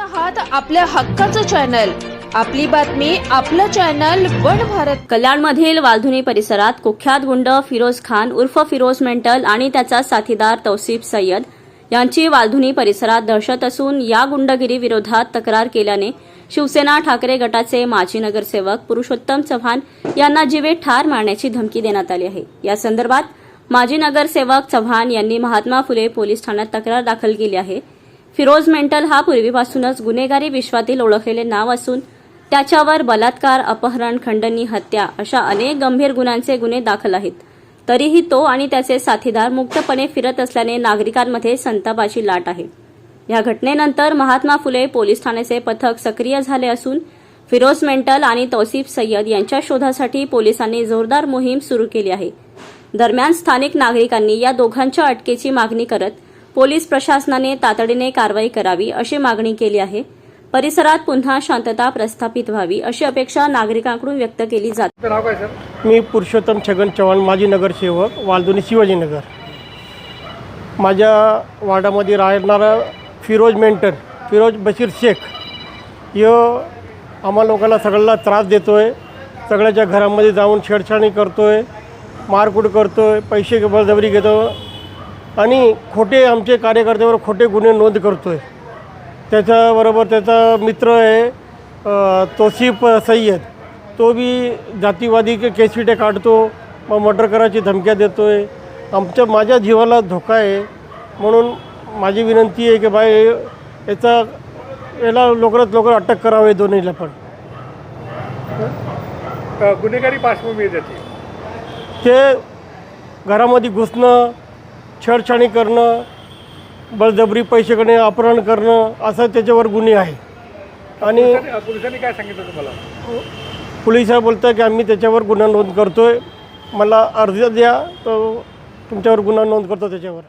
आहात आपल्या हक्काचं चॅनल आपली बातमी आपलं चॅनल वन भारत. कल्याणमधील वालधुनी परिसरात कुख्यात गुंड फिरोज खान उर्फ फिरोज मेंटल आणि त्याचा साथीदार तौसिफ सय्यद यांची वालधुनी परिसरात दहशत असून या गुंडगिरी विरोधात तक्रार केल्याने शिवसेना ठाकरे गटाचे माजी नगरसेवक पुरुषोत्तम चव्हाण यांना जीवे ठार मारण्याची धमकी देण्यात आली आहे. या संदर्भात माजी नगरसेवक चव्हाण यांनी महात्मा फुले पोलीस ठाण्यात तक्रार दाखल केली आहे. फिरोज मेंटल हा पूर्वीपासूनच गुन्हेगारी विश्वातील ओळखलेले नाव असून त्याच्यावर बलात्कार अपहरण खंडणी हत्या अशा अनेक गंभीर गुन्ह्यांचे गुन्हे दाखल आहेत. तरीही तो आणि त्याचे साथीदार मुक्तपणे फिरत असल्याने नागरिकांमध्ये संतापाची लाट आहे. या घटनेनंतर महात्मा फुले पोलीस ठाण्याचे पथक सक्रिय झाले असून फिरोज मेंटल आणि तौसिफ सय्यद यांच्या शोधासाठी पोलिसांनी जोरदार मोहीम सुरू केली आहे. दरम्यान स्थानिक नागरिकांनी या दोघांच्या अटकेची मागणी करत पोलीस प्रशासनाने तातडीने कारवाई करावी अशी मागणी केली आहे. परिसरात पुन्हा शांतता प्रस्थापित व्हावी अशी अपेक्षा नागरिकांकडून व्यक्त केली जाते मी पुरुषोत्तम छगन चव्हाण माजी नगरसेवक वालदुनी शिवाजीनगर माझ्या वार्डामध्ये राहणारा फिरोज मेंटन फिरोज बशीर शेख यो आम्हा लोकांना सगळ्याला त्रास देतो आहे सगळ्याच्या घरामध्ये जाऊन छेडछाणी करतो आहे मारकूट करतो आहे पैसे बळजबरी घेतो. आणि खोटे आमचे कार्यकर्त्यावर खोटे गुन्हे नोंद करतो आहे त्याच्याबरोबर त्याचा मित्र आहे तोसिफ सय्यद. तो बी जातीवादी के केसविटे काढतो मग मर्डर करायची धमक्या देतो आहे आमच्या माझ्या जीवाला धोका आहे. म्हणून माझी विनंती आहे की बाय याचा याला लवकरात लवकर अटक करावी दोन्हीला पण. गुन्हेगारी पार्श्वभूमी ते घरामध्ये घुसणं छेडछाणी करणं बळजबरी पैसे करणे अपहरण करणं असं त्याच्यावर गुन्हे आहे आणि पोलिसांनी काय सांगितलं तुम्हाला? पोलीस बोलतं की आम्ही त्याच्यावर गुन्हा नोंद करतो आहे मला अर्ज द्या तर तुमच्यावर गुन्हा नोंद करतो त्याच्यावर.